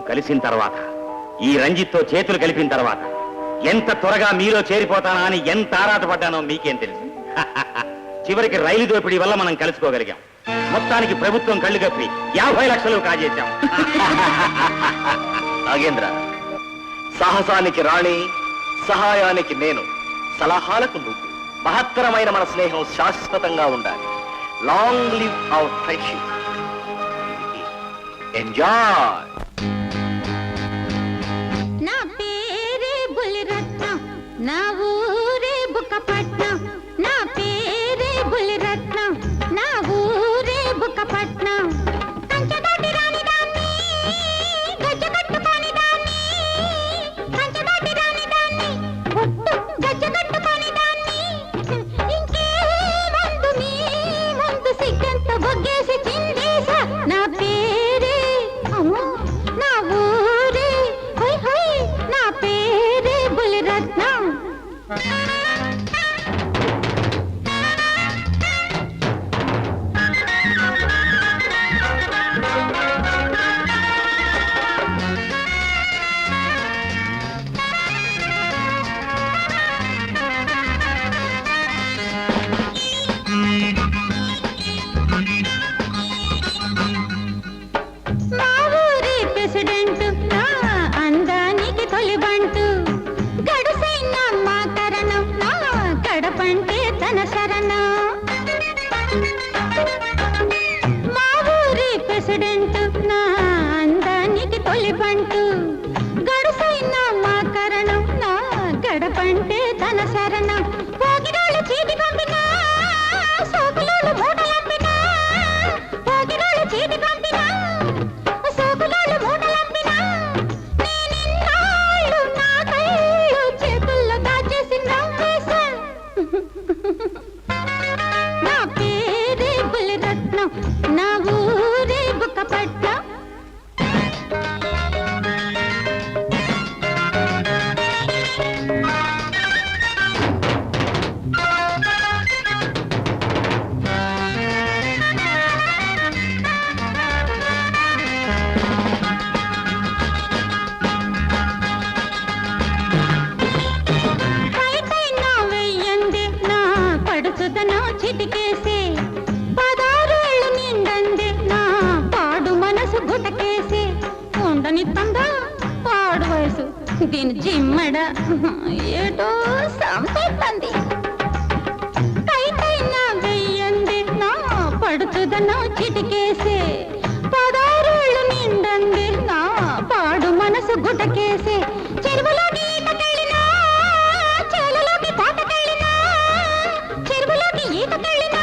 నిన్ను కలిసిన తర్వాత ఈ రంజిత్తో చేతులు కలిపిన తర్వాత ఎంత త్వరగా మీలో చేరిపోతానా అని ఎంత ఆరాటపడ్డానో మీకేం తెలుసు? చివరికి రైలు దోపిడీ వల్ల మనం కలుసుకోగలిగాం. మొత్తానికి ప్రభుత్వం కళ్ళు కప్పి యాభై లక్షలు కాజేశాం. నాగేంద్ర సాహసానికి రాణి సహాయానికి నేను సలహాలకు నువ్వు మహత్తరమైన మన స్నేహం శాశ్వతంగా ఉండాలి. Long live our friendship. Enjoy Bukkapatnam కంచదాటి రాని దాన్ని గజ్జ కట్టుకొని దాన్ని కంచదాటి రాని దాన్ని ఒట్టు గజ్జ కట్టుకొని దాన్ని ఇంకే ముందు నీ ముందు సిగ్గంత బొగ్గేసి చిందేసా నా పేరే. అమ్మో నా ఊరే. హై హై నా పేరే బులిరత్నం గడపంటే తన శరణం. మా ఊరి ప్రెసిడెంట్ నా అందానికి తొలిబంటు గడుసైన మా కరణం నా గడపంటే తన శరణం. నా ఊరే బుక్కపట్నం బయటైనా నా చిటికేసి ఉండని పాడు వయసు. దీని జిమ్మడ. ఏటో సంపెత్తంది కైకైనా వెయ్యంది నా పడుతుందన్న చిటికేసే. పదారేళ్ళు నిండంది నా పాడు మనసు గుటకేసే. చెరువులోకి ఈతకెళ్ళినా చెరువులోకి తాతకెళ్ళినా చెరువులోకి ఈతకెళ్ళినా